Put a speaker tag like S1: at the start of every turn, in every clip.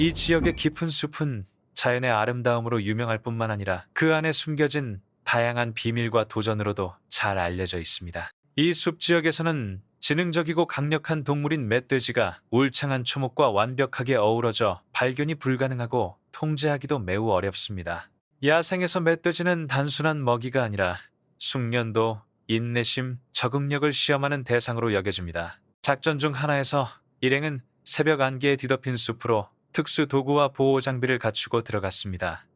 S1: 이 지역의 깊은 숲은 자연의 아름다움으로 유명할 뿐만 아니라 그 안에 숨겨진 다양한 비밀과 도전으로도 잘 알려져 있습니다. 이 숲 지역에서는 지능적이고 강력한 동물인 멧돼지가 울창한 초목과 완벽하게 어우러져 발견이 불가능하고 통제하기도 매우 어렵습니다. 야생에서 멧돼지는 단순한 먹이가 아니라 숙련도, 인내심, 적응력을 시험하는 대상으로 여겨집니다. 작전 중 하나에서 일행은 새벽 안개에 뒤덮인 숲으로 특수 도구와 보호 장비를 갖추고 들어갔습니다.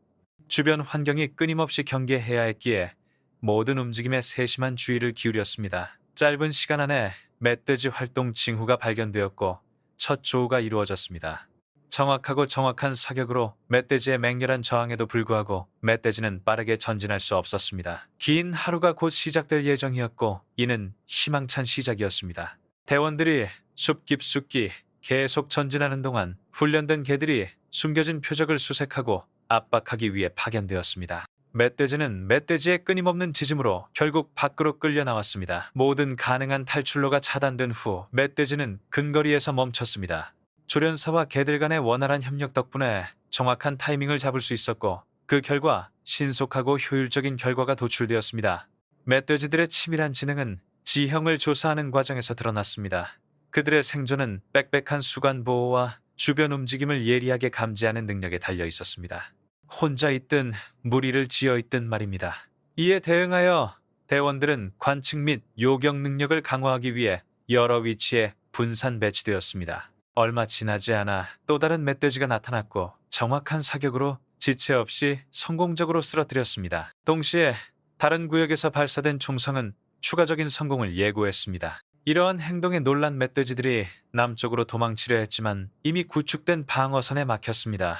S1: 주변 환경이 끊임없이 경계해야 했기에 모든 움직임에 세심한 주의를 기울였습니다. 짧은 시간 안에 멧돼지 활동 징후가 발견되었고 첫 조우가 이루어졌습니다. 정확하고 정확한 사격으로 멧돼지의 맹렬한 저항에도 불구하고 멧돼지는 빠르게 전진할 수 없었습니다. 긴 하루가 곧 시작될 예정이었고 이는 희망찬 시작이었습니다. 대원들이 숲 깊숙이 계속 전진하는 동안 훈련된 개들이 숨겨진 표적을 수색하고 압박하기 위해 파견되었습니다. 멧돼지는 멧돼지의 끊임없는 짖음으로 결국 밖으로 끌려 나왔습니다. 모든 가능한 탈출로가 차단된 후 멧돼지는 근거리에서 멈췄습니다. 조련사와 개들 간의 원활한 협력 덕분에 정확한 타이밍을 잡을 수 있었고 그 결과 신속하고 효율적인 결과가 도출되었습니다. 멧돼지들의 치밀한 지능은 지형을 조사하는 과정에서 드러났습니다. 그들의 생존은 빽빽한 수간 보호와 주변 움직임을 예리하게 감지하는 능력에 달려 있었습니다. 혼자 있든 무리를 지어 있든 말입니다. 이에 대응하여 대원들은 관측 및 요격 능력을 강화하기 위해 여러 위치에 분산 배치되었습니다. 얼마 지나지 않아 또 다른 멧돼지가 나타났고 정확한 사격으로 지체 없이 성공적으로 쓰러뜨렸습니다. 동시에 다른 구역에서 발사된 총성은 추가적인 성공을 예고했습니다. 이러한 행동에 놀란 멧돼지들이 남쪽으로 도망치려 했지만 이미 구축된 방어선에 막혔습니다.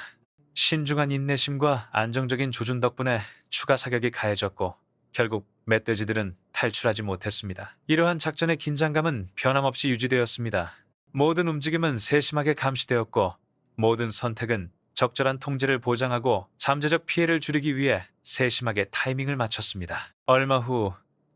S1: 신중한 인내심과 안정적인 조준 덕분에 추가 사격이 가해졌고 결국 멧돼지들은 탈출하지 못했습니다. 이러한 작전의 긴장감은 변함없이 유지되었습니다. 모든 움직임은 세심하게 감시되었고 모든 선택은 적절한 통제를 보장하고 잠재적 피해를 줄이기 위해 세심하게 타이밍을 맞췄습니다. 얼마 후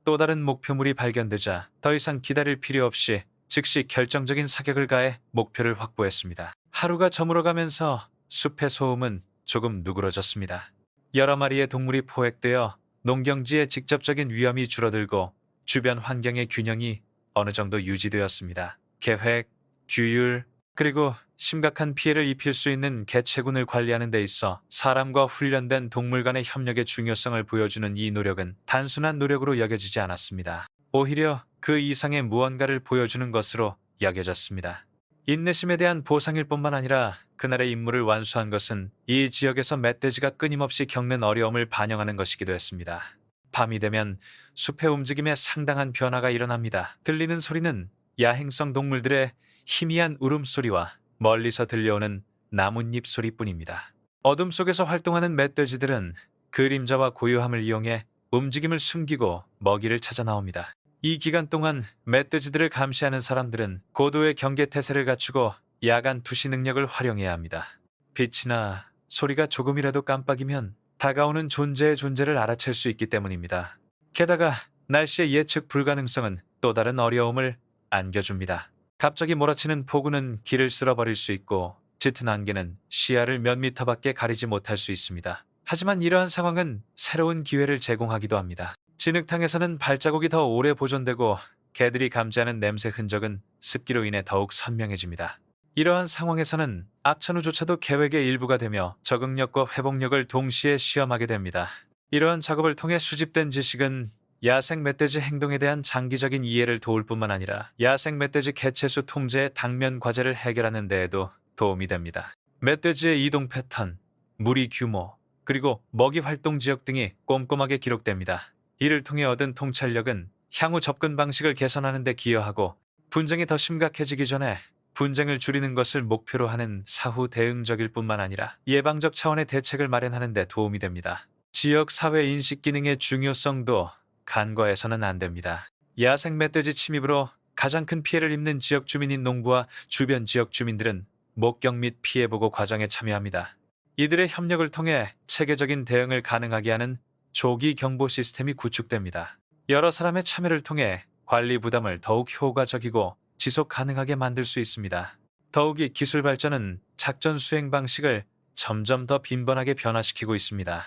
S1: 또 다른 목표물이 발견되자 더 이상 기다릴 필요 없이 즉시 결정적인 사격을 가해 목표를 확보했습니다. 하루가 저물어가면서 숲의 소음은 조금 누그러졌습니다. 여러 마리의 동물이 포획되어 농경지의 직접적인 위험이 줄어들고 주변 환경의 균형이 어느 정도 유지되었습니다. 계획, 규율, 그리고 심각한 피해를 입힐 수 있는 개체군을 관리하는 데 있어 사람과 훈련된 동물 간의 협력의 중요성을 보여주는 이 노력은 단순한 노력으로 여겨지지 않았습니다. 오히려 그 이상의 무언가를 보여주는 것으로 여겨졌습니다. 인내심에 대한 보상일 뿐만 아니라 그날의 임무를 완수한 것은 이 지역에서 멧돼지가 끊임없이 겪는 어려움을 반영하는 것이기도 했습니다. 밤이 되면 숲의 움직임에 상당한 변화가 일어납니다. 들리는 소리는 야행성 동물들의 희미한 울음소리와 멀리서 들려오는 나뭇잎 소리뿐입니다. 어둠 속에서 활동하는 멧돼지들은 그림자와 고요함을 이용해 움직임을 숨기고 먹이를 찾아 나옵니다. 이 기간 동안 멧돼지들을 감시하는 사람들은 고도의 경계 태세를 갖추고 야간 투시 능력을 활용해야 합니다. 빛이나 소리가 조금이라도 깜빡이면 다가오는 존재의 존재를 알아챌 수 있기 때문입니다. 게다가 날씨의 예측 불가능성은 또 다른 어려움을 안겨줍니다. 갑자기 몰아치는 폭우는 길을 쓸어버릴 수 있고 짙은 안개는 시야를 몇 미터밖에 가리지 못할 수 있습니다. 하지만 이러한 상황은 새로운 기회를 제공하기도 합니다. 진흙탕에서는 발자국이 더 오래 보존되고 개들이 감지하는 냄새 흔적은 습기로 인해 더욱 선명해집니다. 이러한 상황에서는 악천후조차도 계획의 일부가 되며 적응력과 회복력을 동시에 시험하게 됩니다. 이러한 작업을 통해 수집된 지식은 야생 멧돼지 행동에 대한 장기적인 이해를 도울 뿐만 아니라 야생 멧돼지 개체수 통제의 당면 과제를 해결하는 데에도 도움이 됩니다. 멧돼지의 이동 패턴, 무리 규모, 그리고 먹이 활동 지역 등이 꼼꼼하게 기록됩니다. 이를 통해 얻은 통찰력은 향후 접근 방식을 개선하는 데 기여하고 분쟁이 더 심각해지기 전에 분쟁을 줄이는 것을 목표로 하는 사후 대응적일 뿐만 아니라 예방적 차원의 대책을 마련하는 데 도움이 됩니다. 지역 사회 인식 기능의 중요성도 간과해서는 안 됩니다. 야생 멧돼지 침입으로 가장 큰 피해를 입는 지역 주민인 농부와 주변 지역 주민들은 목격 및 피해 보고 과정에 참여합니다. 이들의 협력을 통해 체계적인 대응을 가능하게 하는 조기 경보 시스템이 구축됩니다. 여러 사람의 참여를 통해 관리 부담을 더욱 효과적이고 지속 가능하게 만들 수 있습니다. 더욱이 기술 발전은 작전 수행 방식을 점점 더 빈번하게 변화시키고 있습니다.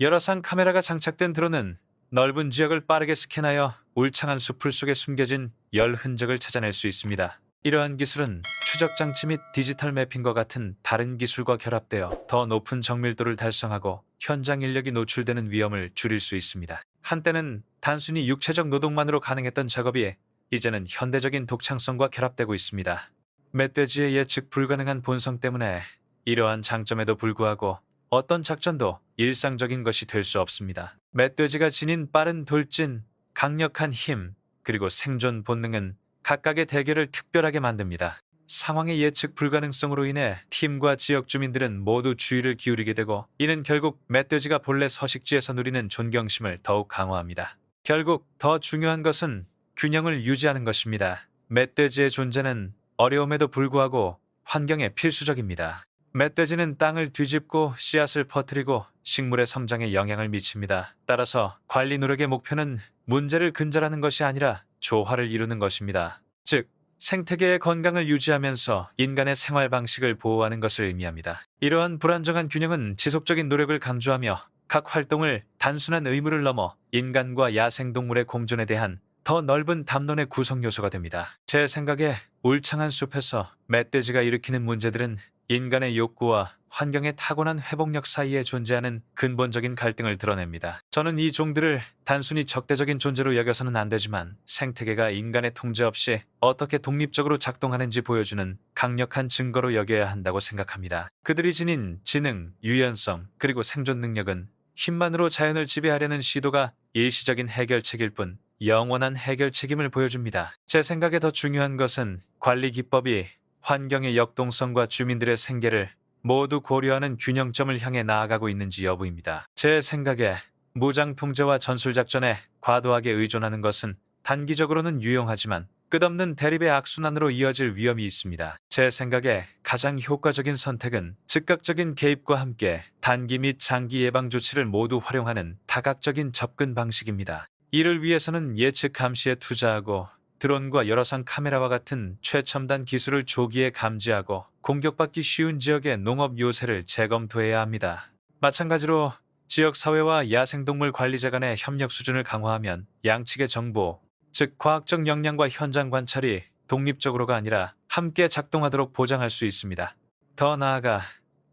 S1: 여러 쌍 카메라가 장착된 드론은 넓은 지역을 빠르게 스캔하여 울창한 수풀 속에 숨겨진 열 흔적을 찾아낼 수 있습니다. 이러한 기술은 추적 장치 및 디지털 매핑과 같은 다른 기술과 결합되어 더 높은 정밀도를 달성하고 현장 인력이 노출되는 위험을 줄일 수 있습니다. 한때는 단순히 육체적 노동만으로 가능했던 작업이 이제는 현대적인 독창성과 결합되고 있습니다. 멧돼지의 예측 불가능한 본성 때문에 이러한 장점에도 불구하고 어떤 작전도 일상적인 것이 될 수 없습니다. 멧돼지가 지닌 빠른 돌진, 강력한 힘, 그리고 생존 본능은 각각의 대결을 특별하게 만듭니다. 상황의 예측 불가능성으로 인해 팀과 지역 주민들은 모두 주의를 기울이게 되고 이는 결국 멧돼지가 본래 서식지에서 누리는 존경심을 더욱 강화합니다. 결국 더 중요한 것은 균형을 유지하는 것입니다. 멧돼지의 존재는 어려움에도 불구하고 환경에 필수적입니다. 멧돼지는 땅을 뒤집고 씨앗을 퍼뜨리고 식물의 성장에 영향을 미칩니다. 따라서 관리 노력의 목표는 문제를 근절하는 것이 아니라 조화를 이루는 것입니다. 즉, 생태계의 건강을 유지하면서 인간의 생활 방식을 보호하는 것을 의미합니다. 이러한 불안정한 균형은 지속적인 노력을 강조하며 각 활동을 단순한 의무를 넘어 인간과 야생동물의 공존에 대한 더 넓은 담론의 구성 요소가 됩니다. 제 생각에 울창한 숲에서 멧돼지가 일으키는 문제들은 인간의 욕구와 환경의 타고난 회복력 사이에 존재하는 근본적인 갈등을 드러냅니다. 저는 이 종들을 단순히 적대적인 존재로 여겨서는 안 되지만 생태계가 인간의 통제 없이 어떻게 독립적으로 작동하는지 보여주는 강력한 증거로 여겨야 한다고 생각합니다. 그들이 지닌 지능, 유연성, 그리고 생존 능력은 힘만으로 자연을 지배하려는 시도가 일시적인 해결책일 뿐 영원한 해결 책임을 보여줍니다. 제 생각에 더 중요한 것은 관리 기법이 환경의 역동성과 주민들의 생계를 모두 고려하는 균형점을 향해 나아가고 있는지 여부입니다. 제 생각에 무장 통제와 전술 작전에 과도하게 의존하는 것은 단기적으로는 유용하지만 끝없는 대립의 악순환으로 이어질 위험이 있습니다. 제 생각에 가장 효과적인 선택은 즉각적인 개입과 함께 단기 및 장기 예방 조치를 모두 활용하는 다각적인 접근 방식입니다. 이를 위해서는 예측 감시에 투자하고 드론과 여러 상 카메라와 같은 최첨단 기술을 조기에 감지하고 공격받기 쉬운 지역의 농업 요새를 재검토해야 합니다. 마찬가지로 지역 사회와 야생동물 관리자 간의 협력 수준을 강화하면 양측의 정보, 즉 과학적 역량과 현장 관찰이 독립적으로가 아니라 함께 작동하도록 보장할 수 있습니다. 더 나아가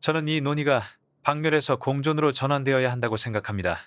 S1: 저는 이 논의가 박멸에서 공존으로 전환되어야 한다고 생각합니다.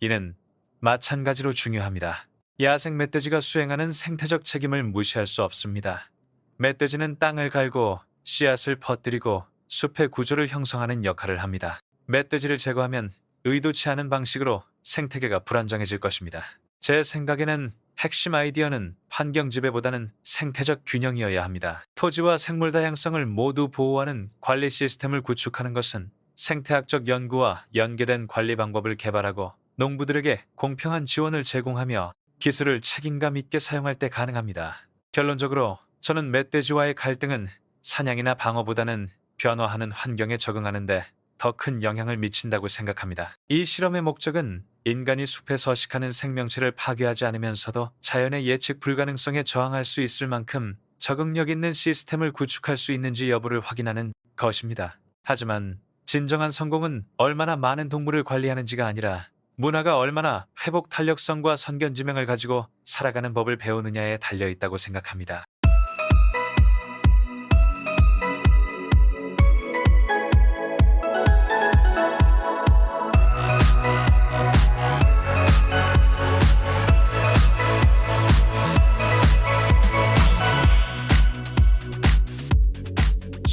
S1: 이는 마찬가지로 중요합니다. 야생 멧돼지가 수행하는 생태적 책임을 무시할 수 없습니다. 멧돼지는 땅을 갈고 씨앗을 퍼뜨리고 숲의 구조를 형성하는 역할을 합니다. 멧돼지를 제거하면 의도치 않은 방식으로 생태계가 불안정해질 것입니다. 제 생각에는 핵심 아이디어는 환경 지배보다는 생태적 균형이어야 합니다. 토지와 생물 다양성을 모두 보호하는 관리 시스템을 구축하는 것은 생태학적 연구와 연계된 관리 방법을 개발하고 농부들에게 공평한 지원을 제공하며 기술을 책임감 있게 사용할 때 가능합니다. 결론적으로 저는 멧돼지와의 갈등은 사냥이나 방어보다는 변화하는 환경에 적응하는데 더 큰 영향을 미친다고 생각합니다. 이 실험의 목적은 인간이 숲에 서식하는 생명체를 파괴하지 않으면서도 자연의 예측 불가능성에 저항할 수 있을 만큼 적응력 있는 시스템을 구축할 수 있는지 여부를 확인하는 것입니다. 하지만 진정한 성공은 얼마나 많은 동물을 관리하는지가 아니라 문화가 얼마나 회복 탄력성과 선견 지명을 가지고 살아가는 법을 배우느냐에 달려 있다고 생각합니다.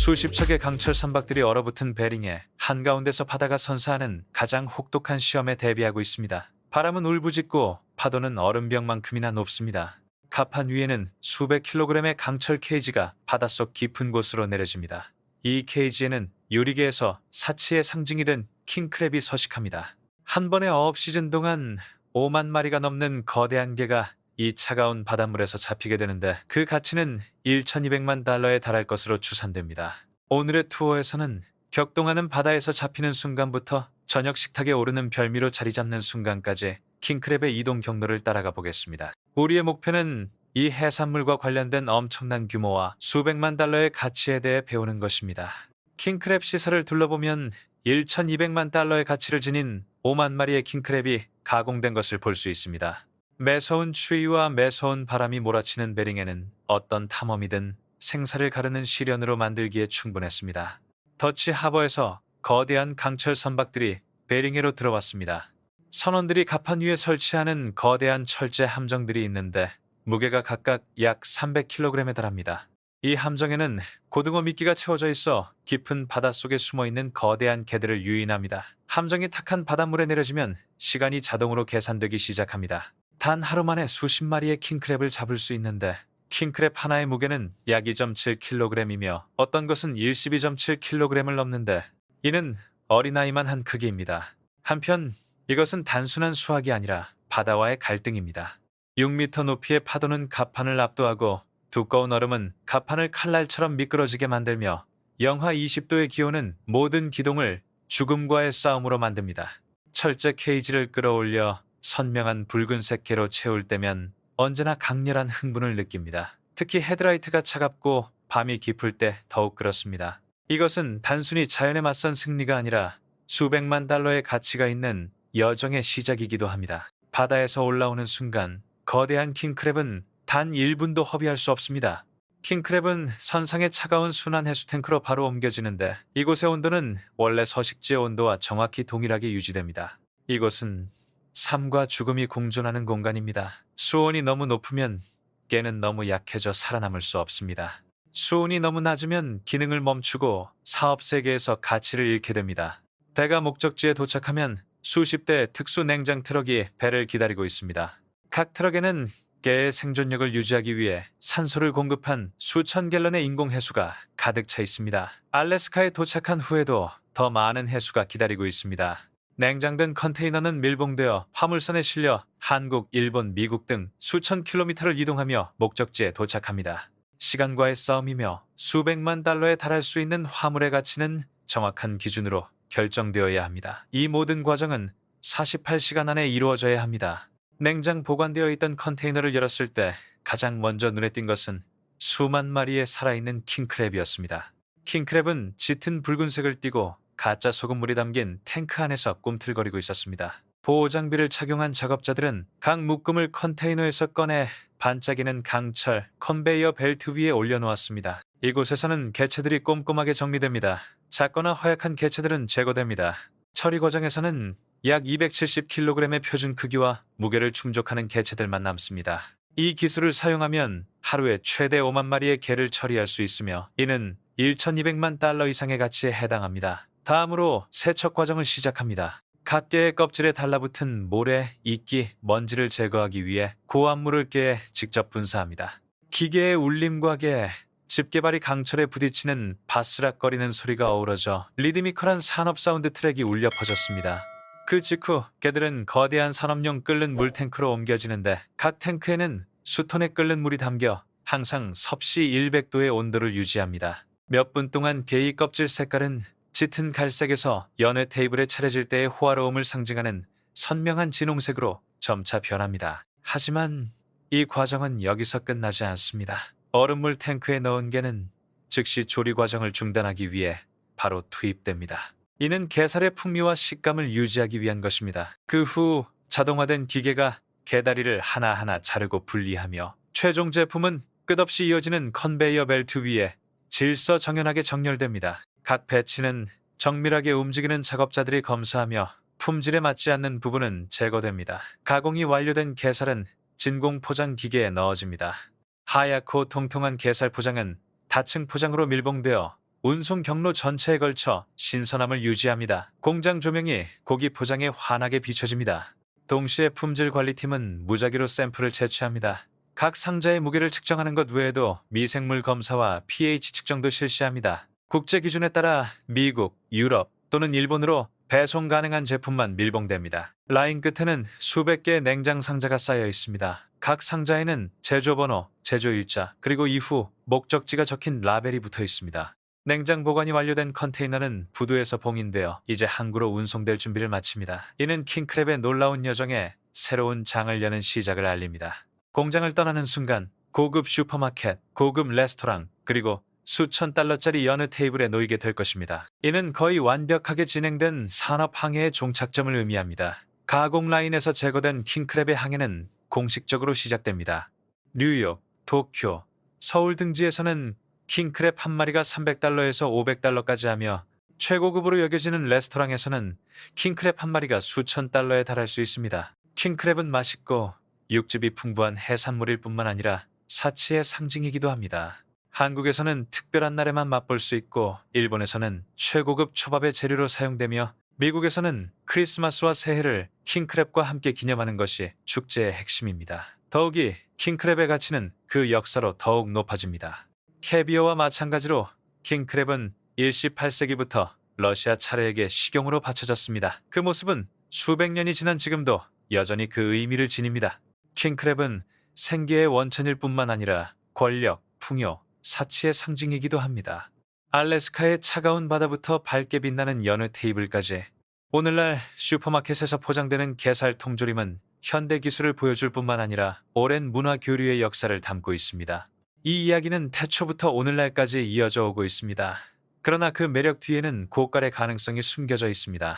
S1: 수십 척의 강철 선박들이 얼어붙은 베링에 한가운데서 바다가 선사하는 가장 혹독한 시험에 대비하고 있습니다. 바람은 울부짖고 파도는 얼음벽만큼이나 높습니다. 갑판 위에는 수백 킬로그램의 강철 케이지가 바닷속 깊은 곳으로 내려집니다. 이 케이지에는 유리계에서 사치의 상징이 된 킹크랩이 서식합니다. 한 번의 어업 시즌 동안 5만 마리가 넘는 거대한 개가 이 차가운 바닷물에서 잡히게 되는데 그 가치는 1,200만 달러에 달할 것으로 추산됩니다. 오늘의 투어에서는 격동하는 바다에서 잡히는 순간부터 저녁 식탁에 오르는 별미로 자리 잡는 순간까지 킹크랩의 이동 경로를 따라가 보겠습니다. 우리의 목표는 이 해산물과 관련된 엄청난 규모와 수백만 달러의 가치에 대해 배우는 것입니다. 킹크랩 시설을 둘러보면 1,200만 달러의 가치를 지닌 5만 마리의 킹크랩이 가공된 것을 볼 수 있습니다. 매서운 추위와 매서운 바람이 몰아치는 베링에는 어떤 탐험이든 생사를 가르는 시련으로 만들기에 충분했습니다. 더치 하버에서 거대한 강철 선박들이 베링해로 들어왔습니다. 선원들이 갑판 위에 설치하는 거대한 철제 함정들이 있는데 무게가 각각 약 300kg에 달합니다. 이 함정에는 고등어 미끼가 채워져 있어 깊은 바닷속에 숨어 있는 거대한 개들을 유인합니다. 함정이 탁한 바닷물에 내려지면 시간이 자동으로 계산되기 시작합니다. 단 하루 만에 수십 마리의 킹크랩을 잡을 수 있는데 킹크랩 하나의 무게는 약 2.7kg이며 어떤 것은 12.7kg을 넘는데 이는 어린아이만 한 크기입니다. 한편 이것은 단순한 수학이 아니라 바다와의 갈등입니다. 6m 높이의 파도는 갑판을 압도하고 두꺼운 얼음은 갑판을 칼날처럼 미끄러지게 만들며 영하 20도의 기온은 모든 기동을 죽음과의 싸움으로 만듭니다. 철제 케이지를 끌어올려 선명한 붉은색 개로 채울 때면 언제나 강렬한 흥분을 느낍니다. 특히 헤드라이트가 차갑고 밤이 깊을 때 더욱 그렇습니다. 이것은 단순히 자연에 맞선 승리가 아니라 수백만 달러의 가치가 있는 여정의 시작이기도 합니다. 바다에서 올라오는 순간 거대한 킹크랩은 단 1분도 허비할 수 없습니다. 킹크랩은 선상의 차가운 순환 해수 탱크로 바로 옮겨지는데 이곳의 온도는 원래 서식지의 온도와 정확히 동일하게 유지됩니다. 이곳은 삶과 죽음이 공존하는 공간입니다. 수온이 너무 높으면 깨는 너무 약해져 살아남을 수 없습니다. 수온이 너무 낮으면 기능을 멈추고 사업 세계에서 가치를 잃게 됩니다. 배가 목적지에 도착하면 수십 대 특수 냉장 트럭이 배를 기다리고 있습니다. 각 트럭에는 개의 생존력을 유지하기 위해 산소를 공급한 수천 갤런의 인공 해수가 가득 차 있습니다. 알래스카에 도착한 후에도 더 많은 해수가 기다리고 있습니다. 냉장된 컨테이너는 밀봉되어 화물선에 실려 한국, 일본, 미국 등 수천 킬로미터를 이동하며 목적지에 도착합니다. 시간과의 싸움이며 수백만 달러에 달할 수 있는 화물의 가치는 정확한 기준으로 결정되어야 합니다. 이 모든 과정은 48시간 안에 이루어져야 합니다. 냉장 보관되어 있던 컨테이너를 열었을 때 가장 먼저 눈에 띈 것은 수만 마리의 살아있는 킹크랩이었습니다. 킹크랩은 짙은 붉은색을 띠고 가짜 소금물이 담긴 탱크 안에서 꿈틀거리고 있었습니다. 보호 장비를 착용한 작업자들은 각 묶음을 컨테이너에서 꺼내 반짝이는 강철 컨베이어 벨트 위에 올려놓았습니다. 이곳에서는 개체들이 꼼꼼하게 정리됩니다. 작거나 허약한 개체들은 제거됩니다. 처리 과정에서는 약 270kg의 표준 크기와 무게를 충족하는 개체들만 남습니다. 이 기술을 사용하면 하루에 최대 5만 마리의 개를 처리할 수 있으며 이는 1,200만 달러 이상의 가치에 해당합니다. 다음으로 세척 과정을 시작합니다. 각 개의 껍질에 달라붙은 모래, 이끼, 먼지를 제거하기 위해 고압물을 깨 직접 분사합니다. 기계의 울림과 개, 집게발이 강철에 부딪히는 바스락거리는 소리가 어우러져 리드미컬한 산업 사운드 트랙이 울려 퍼졌습니다. 그 직후 개들은 거대한 산업용 끓는 물탱크로 옮겨지는데 각 탱크에는 수톤에 끓는 물이 담겨 항상 섭씨 100도의 온도를 유지합니다. 몇 분 동안 개의 껍질 색깔은 짙은 갈색에서 연회 테이블에 차려질 때의 호화로움을 상징하는 선명한 진홍색으로 점차 변합니다. 하지만 이 과정은 여기서 끝나지 않습니다. 얼음물 탱크에 넣은 개는 즉시 조리 과정을 중단하기 위해 바로 투입됩니다. 이는 게살의 풍미와 식감을 유지하기 위한 것입니다. 그 후 자동화된 기계가 개다리를 하나하나 자르고 분리하며 최종 제품은 끝없이 이어지는 컨베이어 벨트 위에 질서 정연하게 정렬됩니다. 각 배치는 정밀하게 움직이는 작업자들이 검사하며 품질에 맞지 않는 부분은 제거됩니다. 가공이 완료된 게살은 진공 포장 기계에 넣어집니다. 하얗고 통통한 게살 포장은 다층 포장으로 밀봉되어 운송 경로 전체에 걸쳐 신선함을 유지합니다. 공장 조명이 고기 포장에 환하게 비춰집니다. 동시에 품질 관리팀은 무작위로 샘플을 채취합니다. 각 상자의 무게를 측정하는 것 외에도 미생물 검사와 pH 측정도 실시합니다. 국제 기준에 따라 미국, 유럽 또는 일본으로 배송 가능한 제품만 밀봉됩니다. 라인 끝에는 수백 개의 냉장 상자가 쌓여 있습니다. 각 상자에는 제조 번호, 제조 일자, 그리고 이후 목적지가 적힌 라벨이 붙어 있습니다. 냉장 보관이 완료된 컨테이너는 부두에서 봉인되어 이제 항구로 운송될 준비를 마칩니다. 이는 킹크랩의 놀라운 여정에 새로운 장을 여는 시작을 알립니다. 공장을 떠나는 순간 고급 슈퍼마켓, 고급 레스토랑, 그리고 수천 달러짜리 여느 테이블에 놓이게 될 것입니다. 이는 거의 완벽하게 진행된 산업 항해의 종착점을 의미합니다. 가공 라인에서 제거된 킹크랩의 항해는 공식적으로 시작됩니다. 뉴욕, 도쿄, 서울 등지에서는 킹크랩 한 마리가 300달러에서 500달러까지 하며 최고급으로 여겨지는 레스토랑에서는 킹크랩 한 마리가 수천 달러에 달할 수 있습니다. 킹크랩은 맛있고 육즙이 풍부한 해산물일 뿐만 아니라 사치의 상징이기도 합니다. 한국에서는 특별한 날에만 맛볼 수 있고 일본에서는 최고급 초밥의 재료로 사용되며 미국에서는 크리스마스와 새해를 킹크랩과 함께 기념하는 것이 축제의 핵심입니다. 더욱이 킹크랩의 가치는 그 역사로 더욱 높아집니다. 캐비어와 마찬가지로 킹크랩은 일시 8세기부터 러시아 차례에게 식용으로 바쳐졌습니다. 그 모습은 수백 년이 지난 지금도 여전히 그 의미를 지닙니다. 킹크랩은 생계의 원천일 뿐만 아니라 권력, 풍요, 사치의 상징이기도 합니다. 알래스카의 차가운 바다부터 밝게 빛나는 여느 테이블까지 오늘날 슈퍼마켓에서 포장되는 게살 통조림은 현대 기술을 보여줄 뿐만 아니라 오랜 문화 교류의 역사를 담고 있습니다. 이 이야기는 태초부터 오늘날까지 이어져 오고 있습니다. 그러나 그 매력 뒤에는 고갈의 가능성이 숨겨져 있습니다.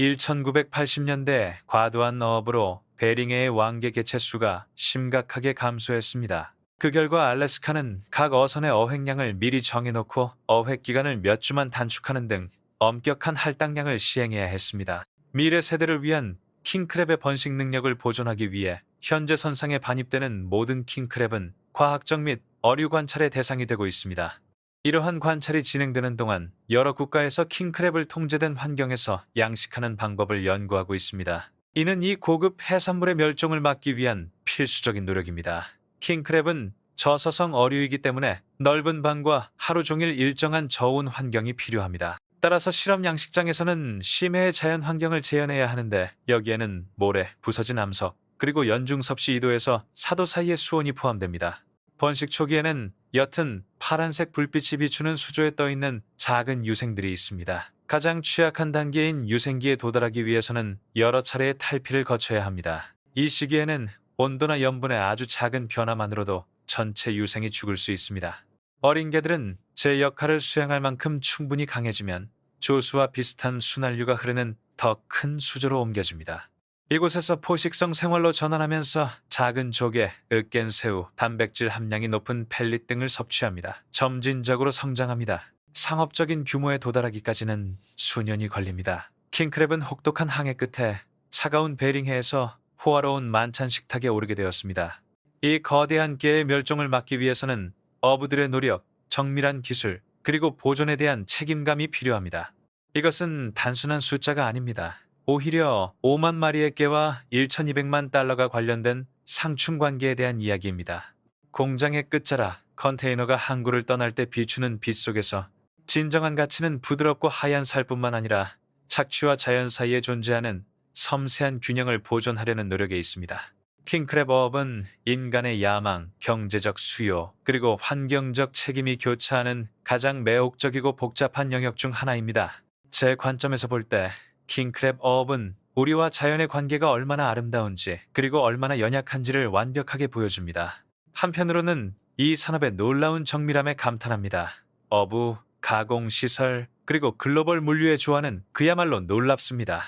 S1: 1980년대 과도한 어업으로 베링해의 왕개 개체 수가 심각하게 감소했습니다. 그 결과 알래스카는 각 어선의 어획량을 미리 정해놓고 어획 기간을 몇 주만 단축하는 등 엄격한 할당량을 시행해야 했습니다. 미래 세대를 위한 킹크랩의 번식 능력을 보존하기 위해 현재 선상에 반입되는 모든 킹크랩은 과학적 및 어류 관찰의 대상이 되고 있습니다. 이러한 관찰이 진행되는 동안 여러 국가에서 킹크랩을 통제된 환경에서 양식하는 방법을 연구하고 있습니다. 이는 이 고급 해산물의 멸종을 막기 위한 필수적인 노력입니다. 킹크랩은 저서성 어류이기 때문에 넓은 방과 하루 종일 일정한 저온 환경이 필요합니다. 따라서 실험 양식장에서는 심해의 자연 환경을 재현해야 하는데 여기에는 모래, 부서진 암석, 그리고 연중섭씨 2도에서 4도 사이의 수온이 포함됩니다. 번식 초기에는 옅은 파란색 불빛이 비추는 수조에 떠있는 작은 유생들이 있습니다. 가장 취약한 단계인 유생기에 도달하기 위해서는 여러 차례의 탈피를 거쳐야 합니다. 이 시기에는 온도나 염분의 아주 작은 변화만으로도 전체 유생이 죽을 수 있습니다. 어린 개들은 제 역할을 수행할 만큼 충분히 강해지면 조수와 비슷한 순환류가 흐르는 더 큰 수조로 옮겨집니다. 이곳에서 포식성 생활로 전환하면서 작은 조개, 으깬 새우, 단백질 함량이 높은 펠릿 등을 섭취합니다. 점진적으로 성장합니다. 상업적인 규모에 도달하기까지는 수년이 걸립니다. 킹크랩은 혹독한 항해 끝에 차가운 베링해에서 호화로운 만찬 식탁에 오르게 되었습니다. 이 거대한 개의 멸종을 막기 위해서는 어부들의 노력, 정밀한 기술, 그리고 보존에 대한 책임감이 필요합니다. 이것은 단순한 숫자가 아닙니다. 오히려 5만 마리의 개와 1,200만 달러가 관련된 상충 관계에 대한 이야기입니다. 공장의 끝자락, 컨테이너가 항구를 떠날 때 비추는 빛 속에서 진정한 가치는 부드럽고 하얀 살뿐만 아니라 착취와 자연 사이에 존재하는 섬세한 균형을 보존하려는 노력에 있습니다. 킹크랩 어업은 인간의 야망, 경제적 수요, 그리고 환경적 책임이 교차하는 가장 매혹적이고 복잡한 영역 중 하나입니다. 제 관점에서 볼 때 킹크랩 어업은 우리와 자연의 관계가 얼마나 아름다운지 그리고 얼마나 연약한지를 완벽하게 보여줍니다. 한편으로는 이 산업의 놀라운 정밀함에 감탄합니다. 어부, 가공 시설, 그리고 글로벌 물류의 조화는 그야말로 놀랍습니다.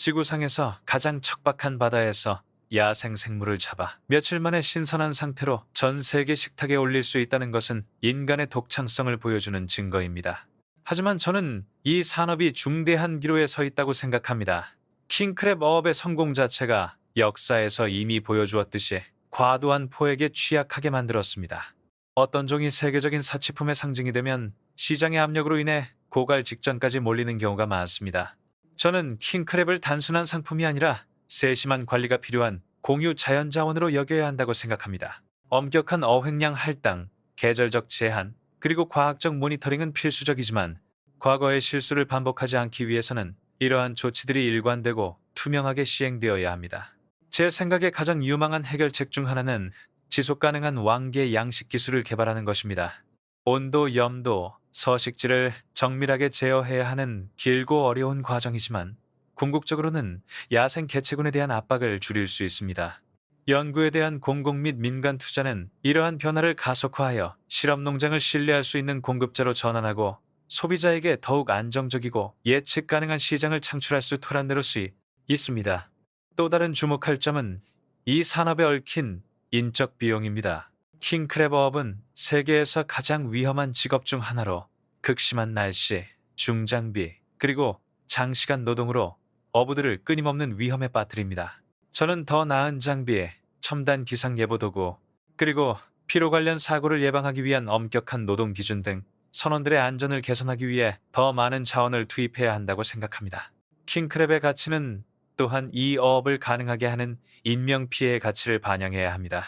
S1: 지구상에서 가장 척박한 바다에서 야생 생물을 잡아 며칠 만에 신선한 상태로 전 세계 식탁에 올릴 수 있다는 것은 인간의 독창성을 보여주는 증거입니다. 하지만 저는 이 산업이 중대한 기로에 서 있다고 생각합니다. 킹크랩 어업의 성공 자체가 역사에서 이미 보여주었듯이 과도한 포획에 취약하게 만들었습니다. 어떤 종이 세계적인 사치품의 상징이 되면 시장의 압력으로 인해 고갈 직전까지 몰리는 경우가 많습니다. 저는 킹크랩을 단순한 상품이 아니라 세심한 관리가 필요한 공유 자연 자원으로 여겨야 한다고 생각합니다. 엄격한 어획량 할당, 계절적 제한, 그리고 과학적 모니터링은 필수적이지만 과거의 실수를 반복하지 않기 위해서는 이러한 조치들이 일관되고 투명하게 시행되어야 합니다. 제 생각에 가장 유망한 해결책 중 하나는 지속 가능한 왕계 양식 기술을 개발하는 것입니다. 온도, 염도, 서식지를 정밀하게 제어해야 하는 길고 어려운 과정이지만 궁극적으로는 야생 개체군에 대한 압박을 줄일 수 있습니다. 연구에 대한 공공 및 민간 투자는 이러한 변화를 가속화하여 실험 농장을 신뢰할 수 있는 공급자로 전환하고 소비자에게 더욱 안정적이고 예측 가능한 시장을 창출할 수 토란대로 수 있습니다. 또 다른 주목할 점은 이 산업에 얽힌 인적 비용입니다. 킹크랩업은 세계에서 가장 위험한 직업 중 하나로 극심한 날씨, 중장비, 그리고 장시간 노동으로 어부들을 끊임없는 위험에 빠뜨립니다. 저는 더 나은 장비에 첨단 기상 예보 도구, 그리고 피로 관련 사고를 예방하기 위한 엄격한 노동 기준 등 선원들의 안전을 개선하기 위해 더 많은 자원을 투입해야 한다고 생각합니다. 킹크랩의 가치는 또한 이 어업을 가능하게 하는 인명 피해의 가치를 반영해야 합니다.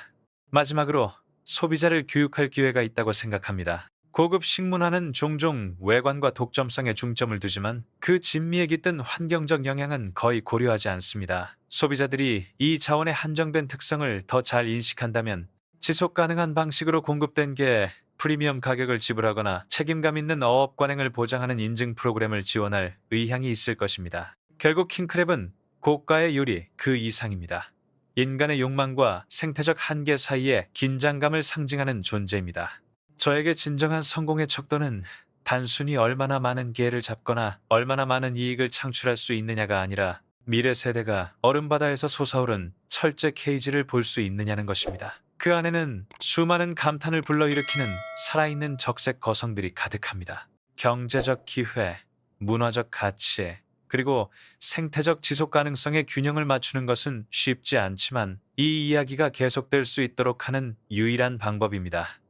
S1: 마지막으로 소비자를 교육할 기회가 있다고 생각합니다. 고급 식문화는 종종 외관과 독점성에 중점을 두지만 그 진미에 깃든 환경적 영향은 거의 고려하지 않습니다. 소비자들이 이 자원의 한정된 특성을 더 잘 인식한다면 지속 가능한 방식으로 공급된 게 프리미엄 가격을 지불하거나 책임감 있는 어업 관행을 보장하는 인증 프로그램을 지원할 의향이 있을 것입니다. 결국 킹크랩은 고가의 요리 그 이상입니다. 인간의 욕망과 생태적 한계 사이의 긴장감을 상징하는 존재입니다. 저에게 진정한 성공의 척도는 단순히 얼마나 많은 기회를 잡거나 얼마나 많은 이익을 창출할 수 있느냐가 아니라 미래 세대가 얼음바다에서 솟아오른 철제 케이지를 볼 수 있느냐는 것입니다. 그 안에는 수많은 감탄을 불러일으키는 살아있는 적색 거성들이 가득합니다. 경제적 기회, 문화적 가치, 그리고 생태적 지속 가능성의 균형을 맞추는 것은 쉽지 않지만 이 이야기가 계속될 수 있도록 하는 유일한 방법입니다.